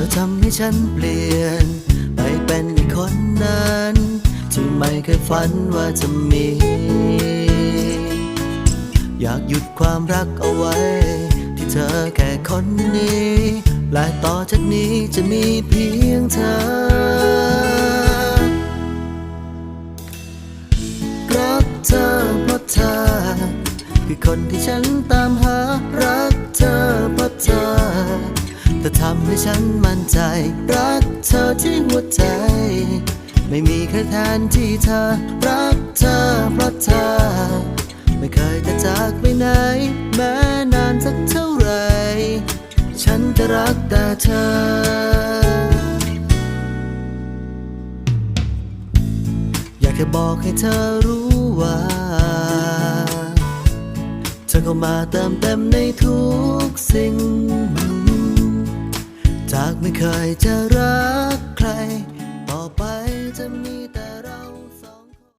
อทำให้ฉันเปลี่ยน ไปเป็นอีกคนนั้นที่ไม่เคยฝันว่าจะมี อยากหยุดความรักเอาไว้ ที่เธอแค่คนนี้ และต่อจากนี้จะมีเพียงเธอ รักเธอเพราะเธอ คือคนที่ฉันตามหารักำให้ฉันมั่นใจ รักเธอที่หัวใจ ไม่มีใครแทนที่เธอ รักเธอเพราะเธอ ไม่เคยจะจากไปไหน แม้นานสักเท่าไหรฉันจะรักแต่เธออยากจะบอกให้เธอรู้ว่า เธอเข้ามาเติมเต็มในทุกสิ่ง จากไม่เคยจะรัก